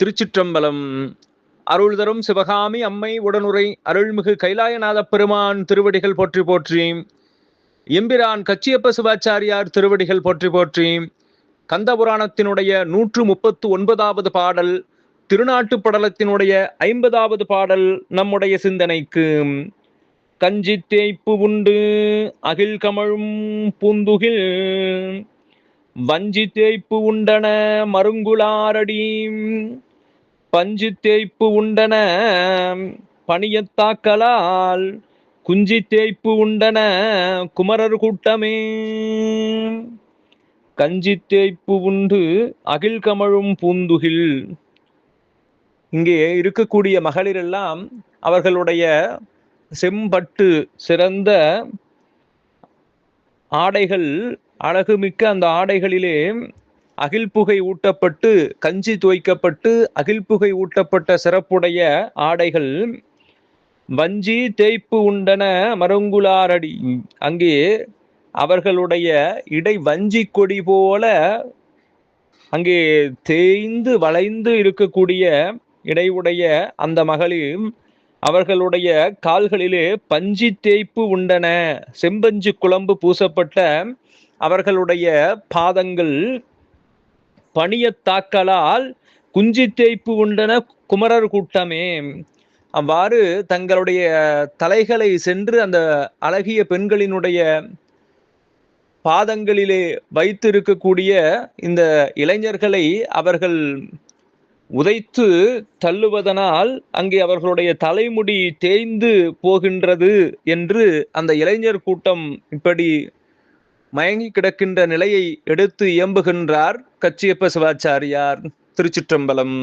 திருச்சிற்றம்பலம். அருள் தரும் சிவகாமி அம்மை உடனுரை அருள்மிகு கைலாயநாத பெருமான் திருவடிகள் போற்றி போற்றி. எம்பிரான் கச்சியப்ப சிவாச்சாரியார் திருவடிகள் போற்றி போற்றி. கந்தபுராணத்தினுடைய நூற்று முப்பத்து ஒன்பதாவது பாடல் திருநாட்டு படலத்தினுடைய ஐம்பதாவது பாடல் நம்முடைய சிந்தனைக்கு. கஞ்சி தேய்ப்பு உண்டு அகில் கமழும் பூந்துகில். வஞ்சி தேய்ப்பு உண்டன மருங்குளாரடி பஞ்சு தேய்ப்பு உண்டன பணியத்தாக்கலால் குஞ்சி தேய்ப்பு உண்டன குமரர் கூட்டமே. கஞ்சி தேய்ப்பு உண்டு அகில் கமழும் பூந்துகில். இங்கே இருக்கக்கூடிய மகளிர் எல்லாம் அவர்களுடைய செம்பட்டு சிறந்த ஆடைகள் அழகுமிக்க அந்த ஆடைகளிலே அகில் புகை ஊட்டப்பட்டு கஞ்சி துவைக்கப்பட்டு அகில் புகை ஊட்டப்பட்ட சிறப்புடைய ஆடைகள் வஞ்சி தேய்ப்பு உண்டன மருங்குளாரடி அங்கே அவர்களுடைய இடை வஞ்சி கொடி போல அங்கே தேய்ந்து வளைந்து இருக்கக்கூடிய இடையுடைய அந்த மகளிர் அவர்களுடைய கால்களிலே பஞ்சி தேய்ப்பு உண்டன. செம்பஞ்சு குழம்பு பூசப்பட்ட அவர்களுடைய பாதங்கள் பணியத்தாக்கலால் குஞ்சி தேய்ப்பு உண்டன குமரர் கூட்டமே. அவ்வாறு தங்களுடைய தலைகளை சென்று அந்த அழகிய பெண்களினுடைய பாதங்களிலே வைத்து இருக்கக்கூடிய இந்த இளைஞர்களை அவர்கள் உதைத்து தள்ளுவதனால் அங்கே அவர்களுடைய தலைமுடி தேய்ந்து போகின்றது என்று அந்த இளைஞர் கூட்டம் இப்படி மயங்கி கிடக்கின்ற நிலையை எடுத்து இயம்புகின்றார் கச்சியப்ப சிவாச்சாரியார் திருச்சிற்றம்பலம்.